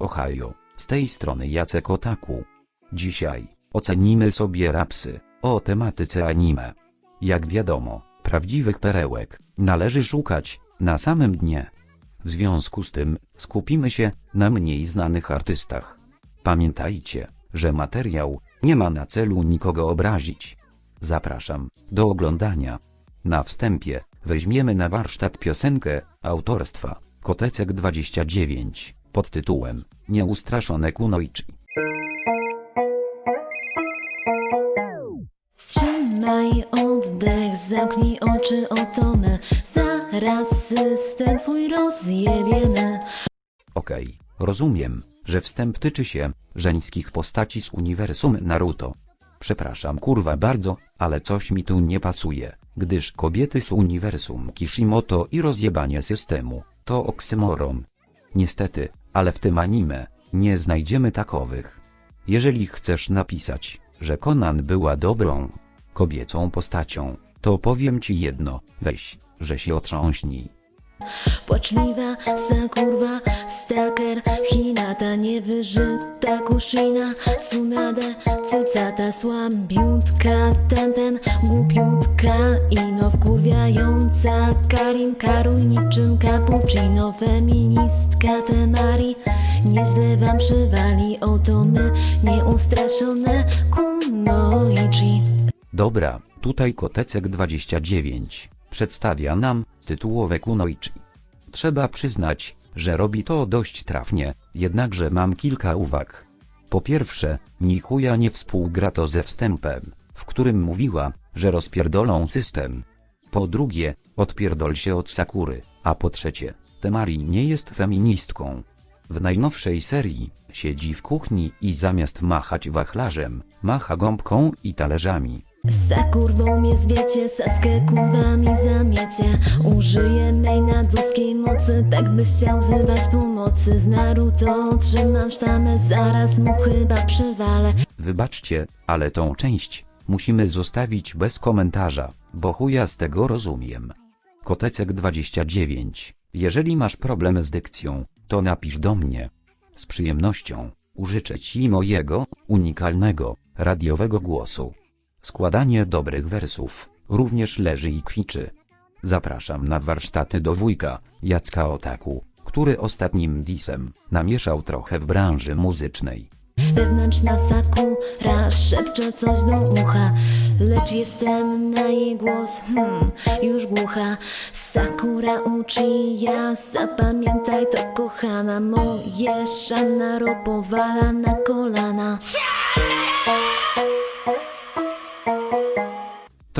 Ohio, z tej strony Jacek Otaku. Dzisiaj ocenimy sobie rapsy o tematyce anime. Jak wiadomo, prawdziwych perełek należy szukać na samym dnie. W związku z tym skupimy się na mniej znanych artystach. Pamiętajcie, że materiał nie ma na celu nikogo obrazić. Zapraszam do oglądania. Na wstępie weźmiemy na warsztat piosenkę autorstwa Kotecek 29 pod tytułem Nieustraszone Kunoichi. Wstrzymaj oddech, zamknij oczy, oto my Zaraz system twój rozjebiemy Okej, rozumiem, że wstęp tyczy się żeńskich postaci z uniwersum Naruto. Przepraszam kurwa bardzo, ale coś mi tu nie pasuje, gdyż kobiety z uniwersum Kishimoto i rozjebanie systemu to oksymoron. Niestety, ale w tym anime nie znajdziemy takowych. Jeżeli chcesz napisać, że Conan była dobrą kobiecą postacią, to powiem ci jedno, weź, że się otrząśnij. Płaczliwa Sakurwa, stalker Hinata, niewyżyta Kushina Tsunade, cycata Słabiutka, ten, ten Głupiutka Ino wkurwiająca Karin, karuj niczym cappuccino Feministka Temari Nieźle wam przywali Oto my, nieustraszone Kunoichi Dobra, tutaj Kotecek 29 przedstawia nam tytułowe Kunoichi. Trzeba przyznać, że robi to dość trafnie, jednakże mam kilka uwag. Po pierwsze, Nikuja nie współgra to ze wstępem, w którym mówiła, że rozpierdolą system. Po drugie, odpierdol się od Sakury, a po trzecie, Temari nie jest feministką. W najnowszej serii siedzi w kuchni i zamiast machać wachlarzem, macha gąbką i talerzami. Za kurwą mnie zwiecie, saskę kurwami zamiecie Użyję mej nadludzkiej mocy, tak byś chciał wzywać pomocy Z Naruto trzymam sztamę, zaraz mu chyba przywalę Wybaczcie, ale tą część musimy zostawić bez komentarza, bo chuja z tego rozumiem. Kotecek 29. Jeżeli masz problem z dykcją, to napisz do mnie. Z przyjemnością użyczę ci mojego unikalnego radiowego głosu. Składanie dobrych wersów również leży i kwiczy. Zapraszam na warsztaty do wujka Jacka Otaku, który ostatnim disem namieszał trochę w branży muzycznej. Wewnętrzna sakura szepcze coś do ucha Lecz jestem na jej głos, hmm, już głucha Sakura uczy ja, zapamiętaj to kochana Moje szanaro powala na kolana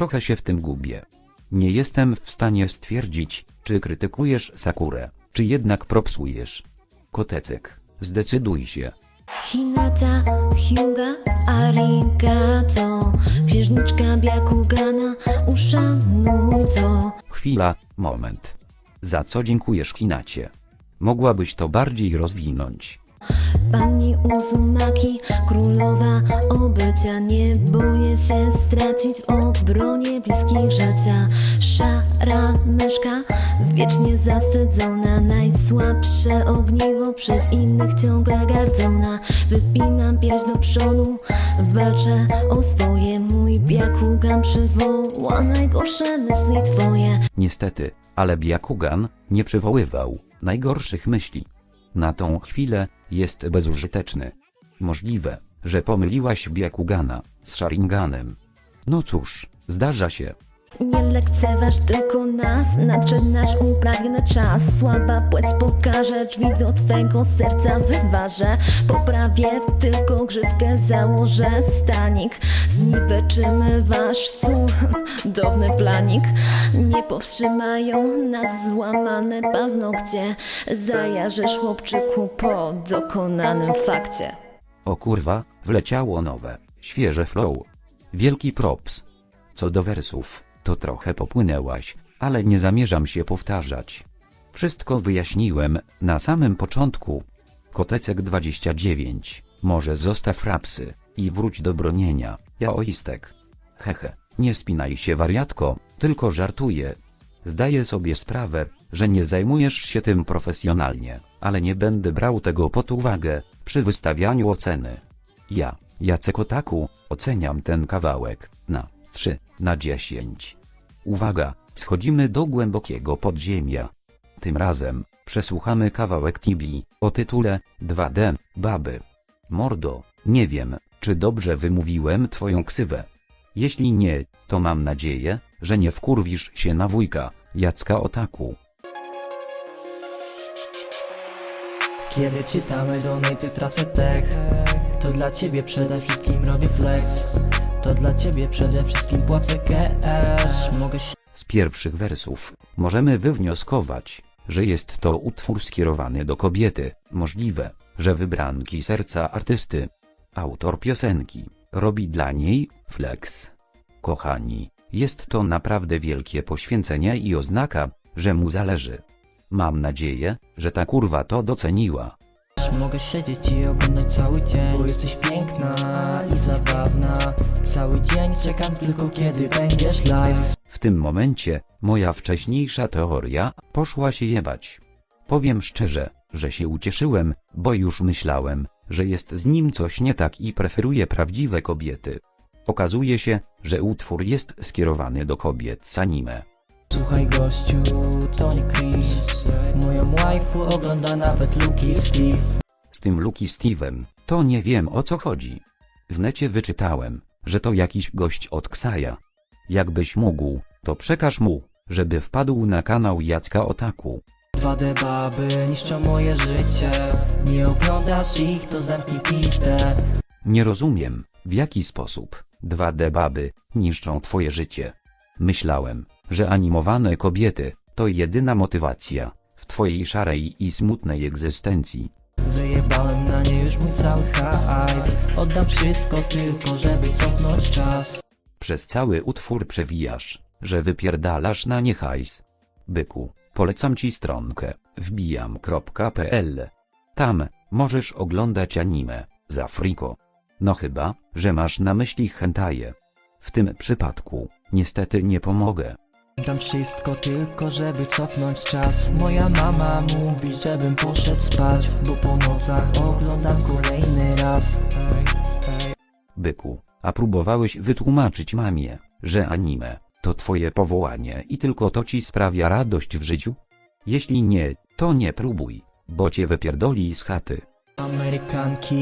Trochę się w tym gubię. Nie jestem w stanie stwierdzić, czy krytykujesz Sakurę, czy jednak propsujesz. Kotecek, zdecyduj się. Hinata, Hyuga, Arigato Księżniczka Byakugana, uszanuj to Chwila, moment. Za co dziękujesz Hinacie? Mogłabyś to bardziej rozwinąć. Pani Uzumaki, królowa obycia. Nie boję się stracić w obronie bliskich życia. Szara myszka, wiecznie zawstydzona Najsłabsze ogniwo, przez innych ciągle gardzona. Wypinam pierś do przodu, walczę o swoje. Mój biakugan przywoła najgorsze myśli twoje. Niestety, ale Byakugan nie przywoływał najgorszych myśli. Na tą chwilę jest bezużyteczny. Możliwe, że pomyliłaś Byakugana z Sharinganem. No cóż, zdarza się. Nie lekceważ tylko nas, nadszedł nasz upragniony czas. Słaba płeć pokaże, drzwi do twego serca. Wyważę Poprawię tylko grzywkę, założę. Stanik Zniweczymy wasz cudowny planik. Nie powstrzymają nas złamane paznokcie. Zajarzysz chłopczyku po dokonanym fakcie. O kurwa, wleciało nowe, świeże flow. Wielki props. Co do wersów, to trochę popłynęłaś, ale nie zamierzam się powtarzać. Wszystko wyjaśniłem na samym początku. Kotecek 29, może zostaw rapsy i wróć do bronienia, jaoistek. Hehe, nie spinaj się wariatko, tylko żartuję. Zdaję sobie sprawę, że nie zajmujesz się tym profesjonalnie, ale nie będę brał tego pod uwagę przy wystawianiu oceny. Ja, Jacek Otaku, oceniam ten kawałek 3 na 10. Uwaga, schodzimy do głębokiego podziemia. Tym razem przesłuchamy kawałek Tibi o tytule 2D Baby. Mordo, nie wiem, czy dobrze wymówiłem twoją ksywę. Jeśli nie, to mam nadzieję, że nie wkurwisz się na wujka, Jacka Otaku. Kiedy czytamy donaty tracę tech To dla ciebie przede wszystkim robię flex To dla ciebie przede wszystkim płacę cash Mogę się Z pierwszych wersów możemy wywnioskować, że jest to utwór skierowany do kobiety. Możliwe, że wybranki serca artysty, autor piosenki, robi dla niej flex. Kochani, jest to naprawdę wielkie poświęcenie i oznaka, że mu zależy. Mam nadzieję, że ta kurwa to doceniła. Mogę siedzieć i oglądać cały dzień Bo jesteś piękna i zabawna Cały dzień czekam tylko kiedy będziesz live W tym momencie, moja wcześniejsza teoria poszła się jebać. Powiem szczerze, że się ucieszyłem, bo już myślałem, że jest z nim coś nie tak i preferuje prawdziwe kobiety. Okazuje się, że utwór jest skierowany do kobiet z anime. Słuchaj gościu, to nie cringe Moją waifu ogląda nawet Luki Steve Z tym Lucky Steve'em, to nie wiem o co chodzi. W necie wyczytałem, że to jakiś gość od Ksaja. Jakbyś mógł, to przekaż mu, żeby wpadł na kanał Jacka Otaku. 2D baby niszczą moje życie Nie oglądasz ich, to zamknij pistę Nie rozumiem, w jaki sposób 2D baby niszczą twoje życie. Myślałem, że animowane kobiety to jedyna motywacja w twojej szarej i smutnej egzystencji. Wyjebałem na nie już mój cały hajs Oddam wszystko tylko, żeby cofnąć czas Przez cały utwór przewijasz, że wypierdalasz na nie hajs. Byku, polecam ci stronkę wbijam.pl. Tam możesz oglądać anime za friko. No chyba, że masz na myśli hentaje. W tym przypadku, niestety nie pomogę. Dam wszystko tylko, żeby cofnąć czas Moja mama mówi, żebym poszedł spać Bo po nocach oglądam kolejny raz. Byku, a próbowałeś wytłumaczyć mamie, że anime to twoje powołanie i tylko to ci sprawia radość w życiu? Jeśli nie, to nie próbuj, bo cię wypierdoli z chaty. Amerykanki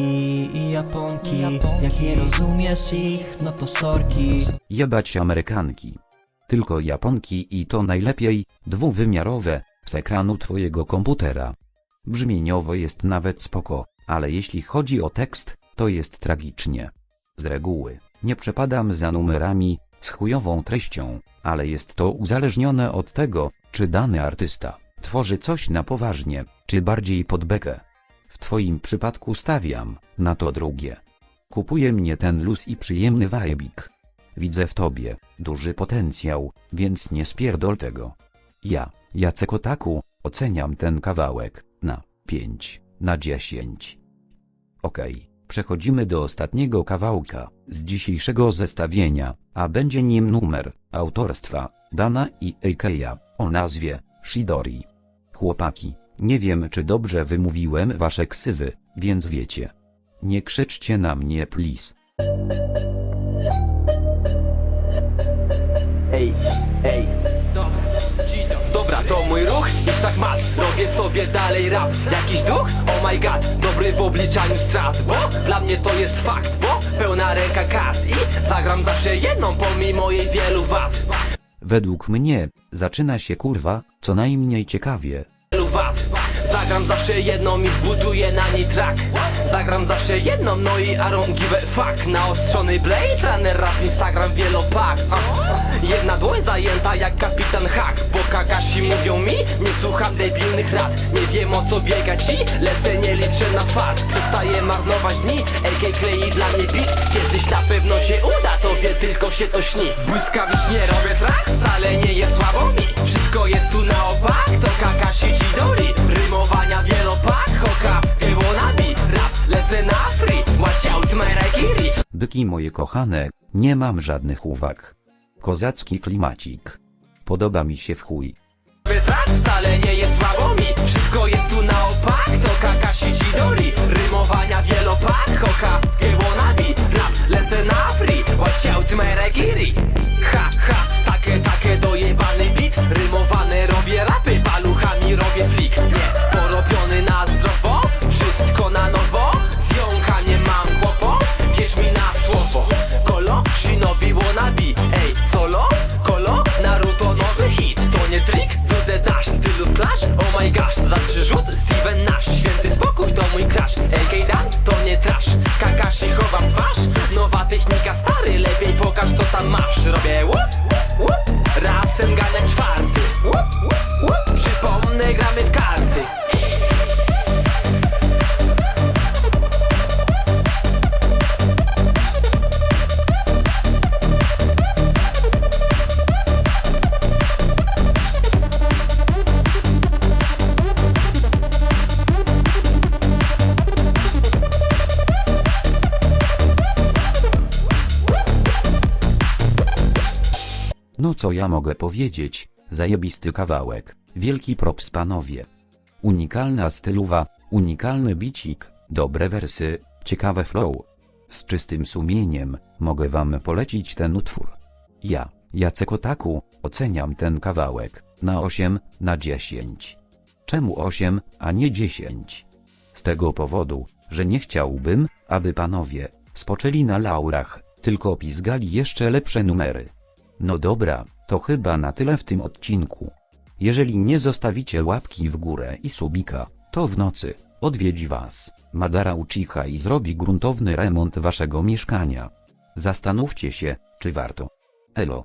i Japonki Jak nie rozumiesz ich, no to sorki Jebać Amerykanki. Tylko Japonki i to najlepiej dwuwymiarowe z ekranu twojego komputera. Brzmieniowo jest nawet spoko, ale jeśli chodzi o tekst, to jest tragicznie. Z reguły nie przepadam za numerami z chujową treścią, ale jest to uzależnione od tego, czy dany artysta tworzy coś na poważnie, czy bardziej pod bekę. W twoim przypadku stawiam na to drugie. Kupuje mnie ten luz i przyjemny wajbik. Widzę w tobie duży potencjał, więc nie spierdol tego. Ja, Jacek Otaku, oceniam ten kawałek na 5 na 10. Okej, przechodzimy do ostatniego kawałka z dzisiejszego zestawienia, a będzie nim numer autorstwa Dana i Eikeja o nazwie Shidori. Chłopaki, nie wiem czy dobrze wymówiłem wasze ksywy, więc wiecie. Nie krzyczcie na mnie please. Ej, ej. Dobra, to mój ruch i szachmat Robię sobie dalej rap Jakiś duch? Oh my god Dobry w obliczaniu strat Bo dla mnie to jest fakt Bo pełna ręka kart I zagram zawsze jedną pomimo jej wielu wad Według mnie, zaczyna się kurwa, co najmniej ciekawie. Zagram zawsze jedną i zbuduję na niej track. Zagram zawsze jedną, no i don't give a fuck. Naostrzony blade, runner rap, Instagram, wielopak. Uh. Jedna dłoń zajęta jak kapitan Hack Bo Kakashi mówią mi, nie słucham debilnych rad. Nie wiem o co biegać i lecę, nie liczę na faz. Przestaję marnować dni, AK klei dla mnie beat. Kiedyś na pewno się uda, tobie tylko się to śni. Błyskawicznie robię track, wcale nie jest słabo Byki moje kochane, nie mam żadnych uwag. Kozacki klimacik. podoba mi się w chuj. Wcale nie jest mi Wszystko jest tu na opak To Kakashi Chidori Rymowania co ja mogę powiedzieć, zajebisty kawałek, wielki props panowie. Unikalna stylowa, unikalny bicik, dobre wersy, ciekawe flow. Z czystym sumieniem, mogę wam polecić ten utwór. Ja, Jacek Otaku, oceniam ten kawałek, na 8, na 10. Czemu 8, a nie 10? Z tego powodu, że nie chciałbym, aby panowie, spoczęli na laurach, tylko pizgali jeszcze lepsze numery. No dobra, to chyba na tyle w tym odcinku. Jeżeli nie zostawicie łapki w górę i subika, to w nocy odwiedzi was Madara Uchiha i zrobi gruntowny remont waszego mieszkania. Zastanówcie się, czy warto. Elo.